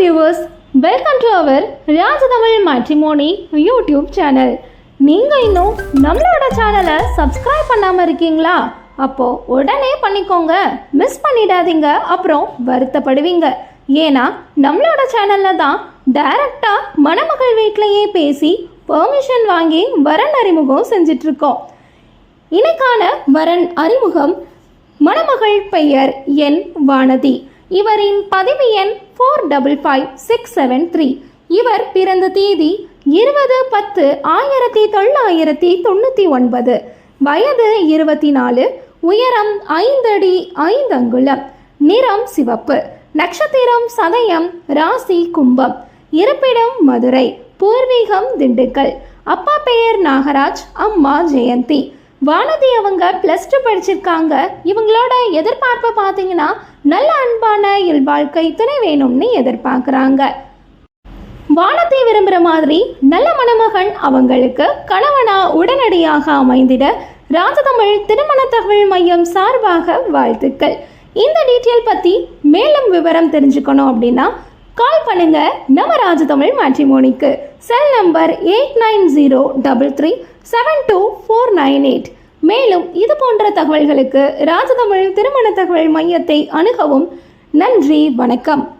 Viewers welcome to our Rajathamil matrimony YouTube channel நீங்கள் இன்னும் நம்மளோட சேனலை சப்ஸ்கிரைப் பண்ணாமல் இருக்கீங்களா? அப்போ உடனே பண்ணிக்கோங்க. மிஸ் பண்ணிடாதீங்க. அப்புறம் வருத்தப்படுவீங்க. ஏன்னா நம்மளோட சேனலில் தான் டைரக்டாக மணமகள் வீட்டிலேயே பேசி பெர்மிஷன் வாங்கி வரன் அறிமுகம் செஞ்சிட்ருக்கோம். இன்னைக்கான வரன் அறிமுகம் மணமகள் பெயர் என் வானதி. இவரின் பதிவு எண் four double five six seven three இவர் பிறந்த தேதி இருபது பத்து ஆயிரத்தி தொள்ளாயிரத்தி தொண்ணூற்றி ஒன்பது. வயது இருபத்தி நாலு உயரம் ஐந்தடி ஐந்து அங்குலம் நிறம் சிவப்பு. நட்சத்திரம் சதயம் ராசி கும்பம். இருப்பிடம் மதுரை பூர்வீகம் திண்டுக்கல். அப்பா பெயர் நாகராஜ் அம்மா ஜெயந்தி. வானதி அவங்க ப்ளஸ் டூ படிச்சிருக்காங்க. இவங்களோட எதிர்பார்ப்பை பார்த்தீங்கன்னா நல்ல அன்பான இயல்பாழ்க்கை துணை வேணும்னு எதிர்பார்க்குறாங்க. வானத்தை விரும்புகிற மாதிரி நல்ல மணமகன் அவங்களுக்கு கணவனா உடனடியாக அமைந்திட ராஜதமிழ் திருமண தகவல் மையம் சார்பாக வாழ்த்துக்கள். இந்த டீட்டெயில் பற்றி மேலும் விவரம் தெரிஞ்சுக்கணும் அப்படின்னா கால் பண்ணுங்க. நம்ம Rajatamil மேட்ரிமோனிக்கு cell number eight nine zero double three seven two four nine eight மேலும் இது போன்ற தகவல்களுக்கு ராஜதமிழ் திருமண தகவல் மையத்தை அணுகவும். நன்றி வணக்கம்.